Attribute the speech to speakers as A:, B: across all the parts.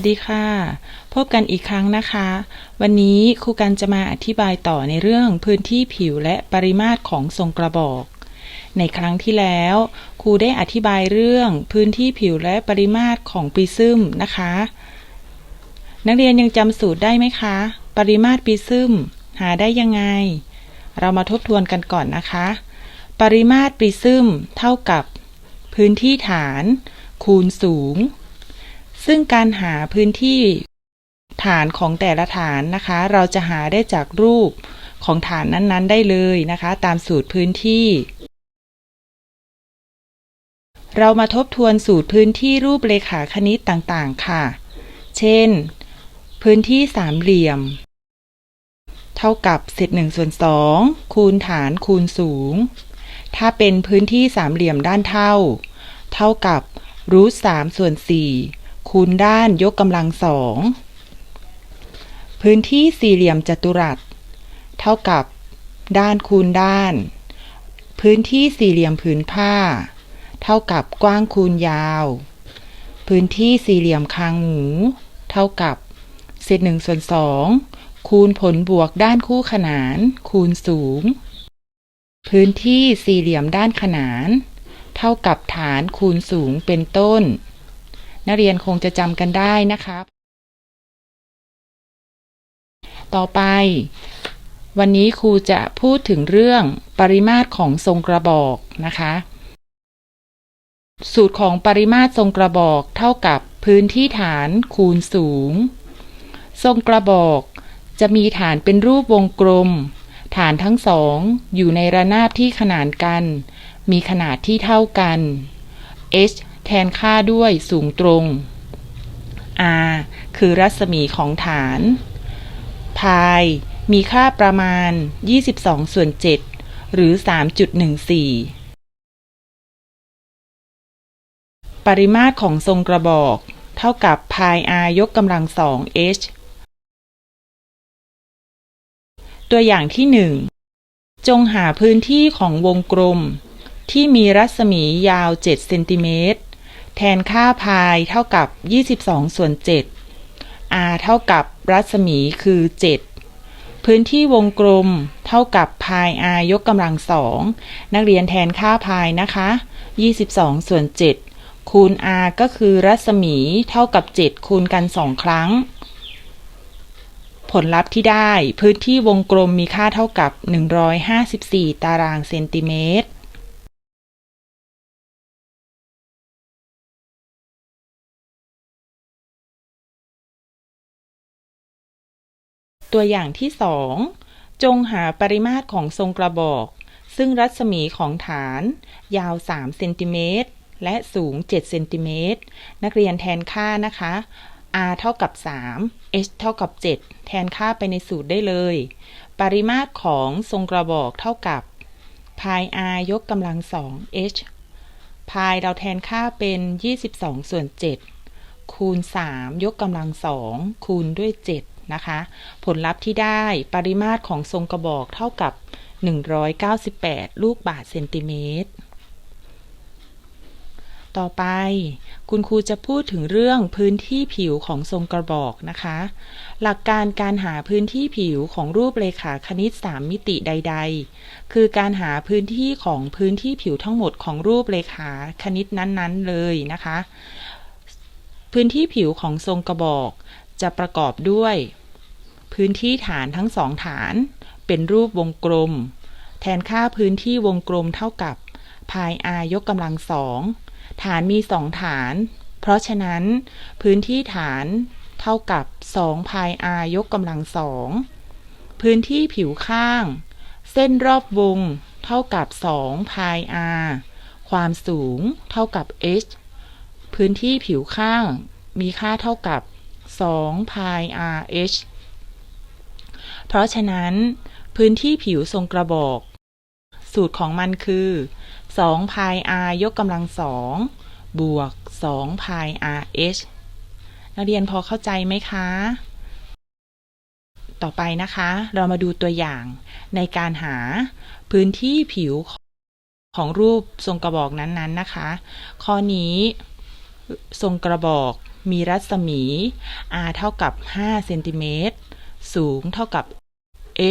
A: สวัสดีค่ะ พบกันอีกครั้งนะคะ วันนี้ครูกันจะมาอธิบายต่อในเรื่องพื้นที่ผิวและปริมาตรของทรงกระบอก ในครั้งที่แล้วครูได้อธิบายเรื่องพื้นที่ผิวและปริมาตรของปริซึมนะคะ นักเรียนยังจำสูตรได้ไหมคะ ปริมาตรปริซึมหาได้ยังไง เรามาทบทวนกันก่อนนะคะ ปริมาตรปริซึมเท่ากับ พื้นที่ฐาน คูณสูง ซึ่งการหาพื้นที่ฐานของแต่ละฐานนะคะ เราจะหาได้จากรูปของฐานนั้นๆ ได้เลยนะคะ ตามสูตรพื้นที่ เรามาทบทวนสูตรพื้นที่รูปเลขาคณิตต่างๆ ค่ะ เช่น พื้นที่สามเหลี่ยม เท่ากับเศษหนึ่งส่วนสองคูณฐานคูณสูง ถ้าเป็นพื้นที่สามเหลี่ยมด้านเท่า เท่ากับรูทสามส่วนสี่ คูณด้านยกกำลังสอง พื้นที่สี่เหลี่ยมจัตุรัส เท่ากับ ด้านคูณด้าน พื้นที่สี่เหลี่ยมผืนผ้า เท่ากับกว้างคูณยาว พื้นที่สี่เหลี่ยมคางหมู เท่ากับเศษหนึ่งส่วนสองคูณผลบวกด้านคู่ขนาน คูณสูง พื้นที่สี่เหลี่ยมด้านขนาน เท่ากับฐานคูณสูงเป็นต้น นักเรียนคงจะจำกันได้นะครับ ต่อไป วันนี้ครูจะพูดถึงเรื่องปริมาตรของทรงกระบอกนะคะ สูตรของปริมาตรทรงกระบอกเท่ากับพื้นที่ฐานคูณสูง ทรงกระบอกจะมีฐานเป็นรูปวงกลม ฐานทั้งสองอยู่ในระนาบที่ขนานกัน มีขนาดที่เท่ากัน h แทนค่าด้วยสูงตรง r คือรัศมีของฐาน พายมีค่าประมาณ 22 ส่วน 7 หรือ 3.14 ปริมาตรของทรงกระบอก เท่ากับพาย r ยกกำลังสอง h ตัวอย่างที่ 1 จงหาพื้นที่ของวงกลม ที่มีรัศมียาว 7 เซนติเมตร แทนค่าพายเท่ากับ 22 ส่วน 7 r เท่ากับรัศมีคือ 7 พื้นที่วงกลมเท่ากับพาย r ยกกำลังสองนักเรียนแทนค่าพายนะคะ 22 ส่วน 7 คูณ r ก็คือรัศมีเท่ากับ 7 คูณกัน 2 ครั้ง ผลลัพธ์ที่ได้พื้นที่วงกลมมีค่าเท่ากับ 154 ตารางเซนติเมตร ตัวอย่างที่2จงหาปริมาตรของทรงกระบอก ซึ่งรัศมีของฐาน ยาว 3 เซนติเมตร และสูง 7 เซนติเมตร นักเรียนแทนค่านะคะ r เท่ากับ 3 h เท่ากับ 7 แทนค่าไปในสูตรได้เลย ปริมาตรของทรงกระบอกเท่ากับพาย r ยกกำลังสอง h พายเราแทนค่าเป็น 22 ส่วน 7 คูณ 3 ยกกำลังสองคูณด้วย 7 นะคะ ผลลัพธ์ที่ได้ปริมาตรของทรงกระบอกเท่ากับ 198 ลูกบาศก์เซนติเมตร ต่อไป คุณครูจะพูดถึงเรื่องพื้นที่ผิวของทรงกระบอกนะคะ หลักการการหาพื้นที่ผิวของรูปเลขาคณิต 3 มิติใด ๆ คือการหาพื้นที่ของพื้นที่ผิวทั้งหมดของรูปเลขาคณิตนั้นๆ เลยนะคะพื้นที่ผิวของทรงกระบอก จะประกอบด้วย พื้นที่ฐานทั้งสองฐาน เป็นรูปวงกลม แทนค่าพื้นที่วงกลมเท่ากับพาย r ยกกำลังสองฐานมีสองฐาน เพราะฉะนั้น พื้นที่ฐานเท่ากับ2พาย r ยกกำลังสองพื้นที่ผิวข้าง เส้นรอบวง เท่ากับ2พาย r ความสูงเท่ากับ h พื้นที่ผิวข้างมีค่าเท่ากับ 2พาย r h เพราะฉะนั้น พื้นที่ผิวทรงกระบอก สูตรของมันคือ2พาย r ยกกำลังสองบวก2พาย r h นักเรียนพอเข้าใจไหมคะ ต่อไปนะคะ เรามาดูตัวอย่างในการหาพื้นที่ผิวของรูปทรงกระบอกนั้นๆนะคะ ข้อนี้ทรงกระบอก มีรัศมี r เท่ากับ5เซนติเมตรสูงเท่ากับ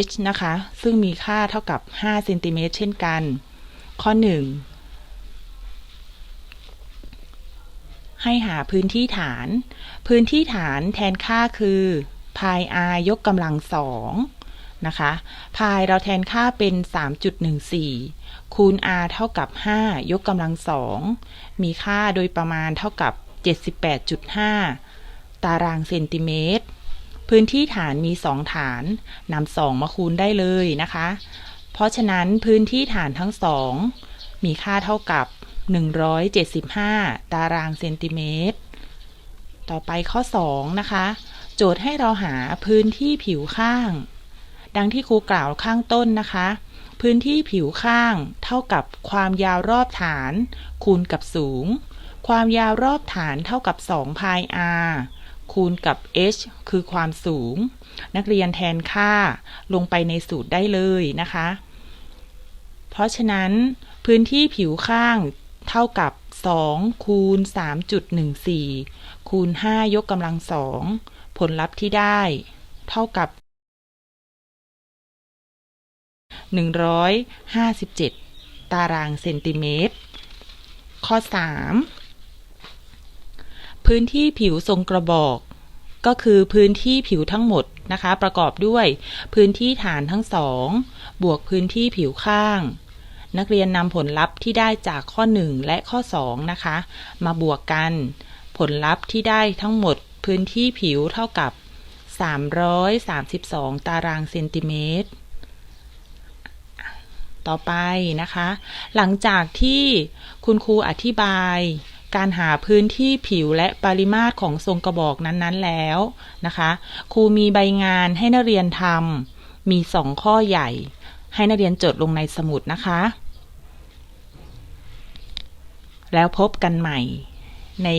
A: h นะคะ ซึ่งมีค่าเท่ากับ5เซนติเมตรเช่นกัน ข้อ 1 ให้หาพื้นที่ฐาน พื้นที่ฐานแทนค่าคือพาย r ยกกำลังสองนะคะพายเราแทนค่าเป็น 3.14 คูณ r เท่ากับ 5 ยกกำลังสอง มีค่าโดยประมาณเท่ากับ 78.5 ตารางเซนติเมตร พื้นที่ฐานมี 2 ฐานนำสองมาคูณได้เลยนะคะ เพราะฉะนั้นพื้นที่ฐานทั้งสองมีค่าเท่ากับ 175 ตารางเซนติเมตร ต่อไปข้อ 2 นะคะ โจทย์ให้เราหาพื้นที่ผิวข้าง ดังที่ครูกล่าวข้างต้นนะคะ พื้นที่ผิวข้าง เท่ากับความยาวรอบฐาน คูณกับสูง ความยาวรอบฐานเท่ากับ2พาย r คูณกับ h คือความสูง นักเรียนแทนค่าลงไปในสูตรได้เลยนะคะ เพราะฉะนั้น พื้นที่ผิวข้างเท่ากับ 2 คูณ 3.14 คูณ 5 ยกกำลังสอง ผลลัพธ์ที่ได้ เท่ากับ 157 ตารางเซนติเมตร ข้อ 3 พื้นที่ผิวทรงกระบอก ก็คือพื้นที่ผิวทั้งหมดนะคะ ประกอบด้วยพื้นที่ฐานทั้งสอง บวกพื้นที่ผิวข้าง นักเรียนนำผลลัพธ์ที่ได้จากข้อ 1 และข้อ 2 นะคะ มาบวกกัน ผลลัพธ์ที่ได้ทั้งหมดพื้นที่ผิวเท่ากับ 332 ตารางเซนติเมตร ต่อไปนะคะ หลังจากที่คุณครูอธิบายการหาพื้นที่ผิวและปริมาตรของทรงกระบอกนั้นๆแล้วนะคะ ครูมีใบงานให้นักเรียนทำมีสองข้อใหญ่ ให้นักเรียนจดลงในสมุดนะคะ แล้วพบกันใหม่ใน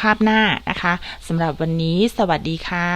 A: คาบหน้านะคะสำหรับวันนี้สวัสดีค่ะ